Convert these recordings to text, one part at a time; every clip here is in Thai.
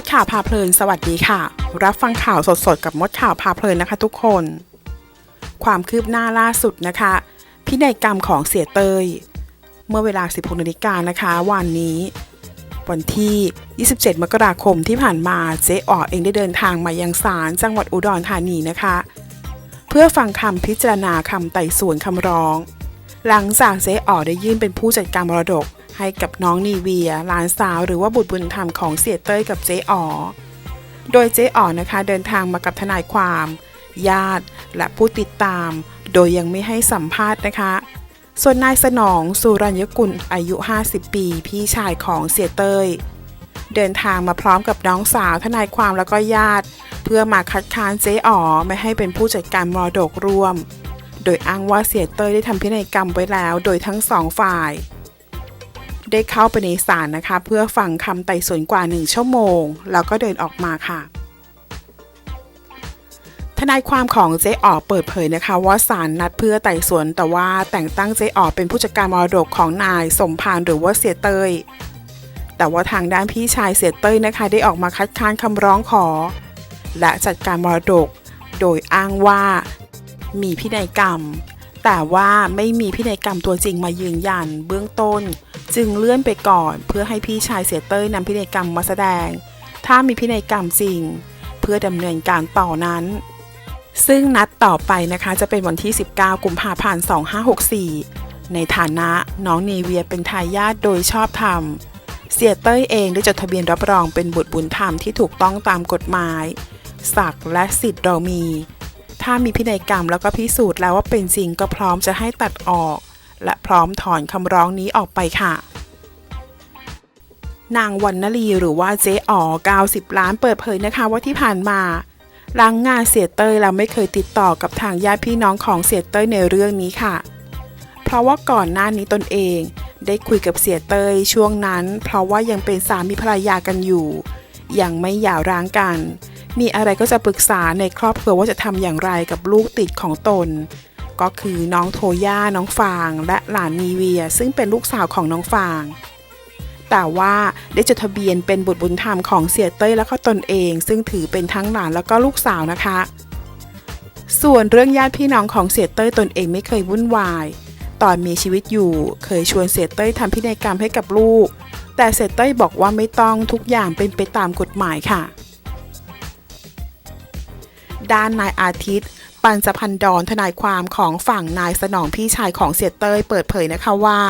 ดข่าวพาเพลิน สวัสดีค่ะ รับฟังข่าวสดๆ กับมดข่าวพาเพลินนะคะทุกคน ความคืบหน้าล่าสุดนะคะ พินัยกรรมของเสียเตย เมื่อเวลา 16นาฬิกานะคะวันนี้ วันที่ 27 มกราคมที่ผ่านมาเจ๊อ๋อเองได้เดินทางมายังศาลจังหวัดอุดรธานีนะคะ เพื่อฟังคำพิจารณาคำไต่สวนคำร้อง หลังจากเจ๊อ๋อได้ยื่นเป็นผู้จัดการมรดก ให้กับน้องนีเวียหลานสาวหรือว่าบุตรบุญธรรมของเสียเต้ยกับเจ๊อ๋อ โดยเจ๊อ๋อนะคะเดินทางมากับทนายความ ญาติและผู้ติดตาม โดยยังไม่ให้สัมภาษณ์นะคะ ส่วนนายสนองสุรัญญกุลอายุ 50 ปี พี่ชายของเสียเต้ยเดินทางมาพร้อมกับน้องสาวทนายความแล้วก็ญาติ เพื่อมาคัดค้านเจ๊อ๋อไม่ให้เป็นผู้จัดการมรดกร่วม โดยอ้างว่าเสียเต้ยได้ทำพินัยกรรมไว้แล้ว โดยทั้งสองฝ่าย ได้เข้าไปในศาลนะคะ เพื่อฟังคำไต่สวนกว่าหนึ่งชั่วโมง แล้วก็เดินออกมาค่ะทนายความของเจ๊อ๋อเปิดเผยนะคะ ว่าศาลนัดเพื่อไต่สวนแต่ว่าแต่งตั้งเจ๊อ๋อเป็นผู้จัดการมรดกของนายสมพานหรือว่าเสียเต้ย แต่ว่าทางด้านพี่ชายเสียเต้ยนะคะ ได้ออกมาคัดค้านคำร้องขอ และจัดการมรดก โดยอ้างว่ามีพินัยกรรม แต่ว่าไม่มีพินัยกรรมตัวจริงมายืนยัน เบื้องต้น จึงเลื่อนไปก่อนเพื่อให้พี่ชายเสียเต้ยนำพินัยกรรมมาแสดง ถ้ามีพินัยกรรมจริง เพื่อดำเนินการต่อนั้น ซึ่งนัดต่อไปนะคะจะเป็นวันที่ 19 กุมภาพันธ์ 2564 ในฐานะน้องเนเวียเป็นทายาทโดยชอบธรรม เสียเต้ยเองได้จดทะเบียนรับรองเป็นบุตรบุญธรรมที่ถูกต้องตามกฎหมาย ศักดิ์และสิทธิ์เรามี ถ้ามีพินัยกรรมแล้วก็พิสูจน์แล้วว่าเป็นจริงก็พร้อมจะให้ตัดออก และพร้อมถอนคำร้องนี้ออกไปค่ะ นางวันนลีหรือว่าเจ๊อ๋อ90 ล้านเปิดเผยนะคะว่าที่ผ่านมาหลังงานเสียเต้ยแล้วไม่เคยติดต่อกับทางญาติพี่น้องของเสียเต้ยในเรื่องนี้ค่ะ เพราะว่าก่อนหน้านี้ตนเองได้คุยกับเสียเต้ยช่วงนั้น เพราะว่ายังเป็นสามีภรรยากันอยู่ ยังไม่หย่าร้างกัน มีอะไรก็จะปรึกษาในครอบครัวว่าจะทำอย่างไรกับลูกติดของตน ก็คือน้องโทย่าน้องฟาง และหลานนีเวีย ซึ่งเป็นลูกสาวของน้องฟาง แต่ว่าได้จดทะเบียนเป็นบุตรบุญธรรมของเสียเต้ยและก็ตนเอง ซึ่งถือเป็นทั้งหลานแล้วก็ลูกสาวนะคะ ส่วนเรื่องญาติพี่น้องของเสียเต้ยตนเองไม่เคยวุ่นวายตอนมีชีวิตอยู่เคยชวนเสียเต้ยทำพินัยกรรมให้กับลูก แต่เสียเต้ยบอกว่าไม่ต้องทุกอย่างเป็นไปตามกฎหมายค่ะ ด้านนายอาทิตย์ ปัญจพันดอนทนายความของฝั่งนายสนองพี่ชายของเสียเต้ยเปิดเผยนะคะว่า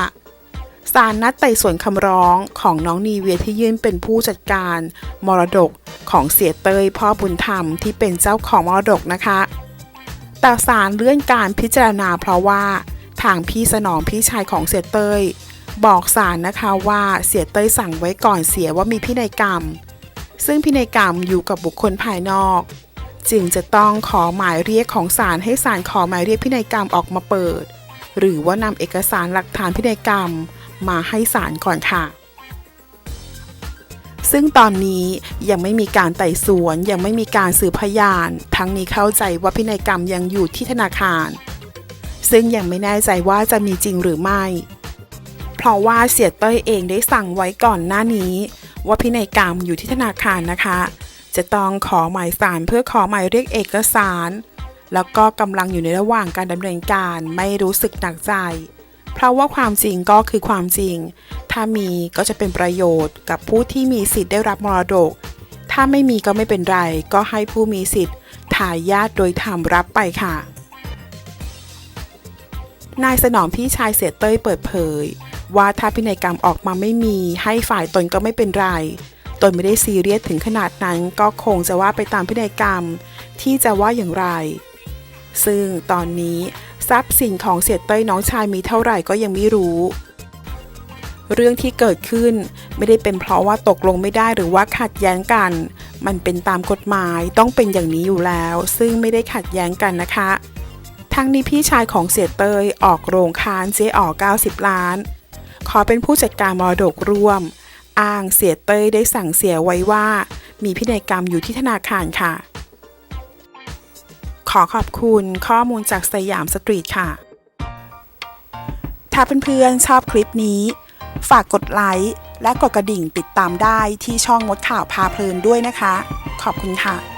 ศาลนัดไต่สวนคำร้องของน้องนีเวียที่ยื่นเป็นผู้จัดการ มรดกของเสียเต้ยพ่อบุญธรรมที่เป็นเจ้าของมรดกนะคะ แต่ศาลเลื่อนการพิจารณาเพราะว่า ทางพี่สนองพี่ชายของเสียเต้ยบอกศาลนะคะว่าเสียเต้ยสั่งไว้ก่อนเสียว่ามีพินัยกรรม ซึ่งพินัยกรรมอยู่กับบุคคลภายนอก จึงจะต้องขอหมายเรียกของศาลให้ศาลขอหมายเรียกพินัยกรรมออกมาเปิด หรือว่านำเอกสารหลักฐานพินัยกรรมมาให้ศาลก่อนค่ะ ซึ่งตอนนี้ยังไม่มีการไต่สวนยังไม่มีการสืบพยาน ทั้งนี้เข้าใจว่าพินัยกรรมยังอยู่ที่ธนาคาร ซึ่งยังไม่แน่ใจว่าจะมีจริงหรือไม่ เพราะว่าเสียเต้ยเองได้สั่งไว้ก่อนหน้านี้ ว่าพินัยกรรมอยู่ที่ธนาคารนะคะ จะต้องขอหมายสารเพื่อขอหมายเรียกเอกสาร แล้วก็กำลังอยู่ในระหว่างการดำเนินการไม่รู้สึกหนักใจ เพราะว่าความจริงก็คือความจริง ถ้ามีก็จะเป็นประโยชน์กับผู้ที่มีสิทธิ์ได้รับมรดก ถ้าไม่มีก็ไม่เป็นไร ก็ให้ผู้มีสิทธิ์ทายาทโดยธรรมรับไปค่ะ นายสนองพี่ชายเสียเต้ยเปิดเผย ว่าถ้าพินัยกรรมออกมาไม่มีให้ฝ่ายตนก็ไม่เป็นไร ตนไม่ได้ซีเรียสถึงขนาดนั้นก็คงจะว่าไปตามพินัยกรรม ที่จะว่าอย่างไร ซึ่งตอนนี้ทรัพย์สินของเสียเต้ยน้องชายมีเท่าไหร่ก็ยังไม่รู้ เรื่องที่เกิดขึ้นไม่ได้เป็นเพราะว่าตกลงไม่ได้หรือว่าขัดแย้งกัน มันเป็นตามกฎหมายต้องเป็นอย่างนี้อยู่แล้ว ซึ่งไม่ได้ขัดแย้งกันนะคะ ทั้งนี้พี่ชายของเสียเตยออกโรงค้านเจ๊ออก 90 ล้าน ขอเป็นผู้จัดการมรดกร่วม อ้างเสียเตยได้สั่งเสียไว้ว่า มีพินัยกรรมอยู่ที่ธนาคารค่ะ ขอขอบคุณข้อมูลจากสยามสตรีทค่ะ ถ้าเพื่อนๆชอบคลิปนี้ ฝากกดไลค์และกดกระดิ่งติดตามได้ที่ช่องมดข่าวพาเพลินด้วยนะคะ ขอบคุณค่ะ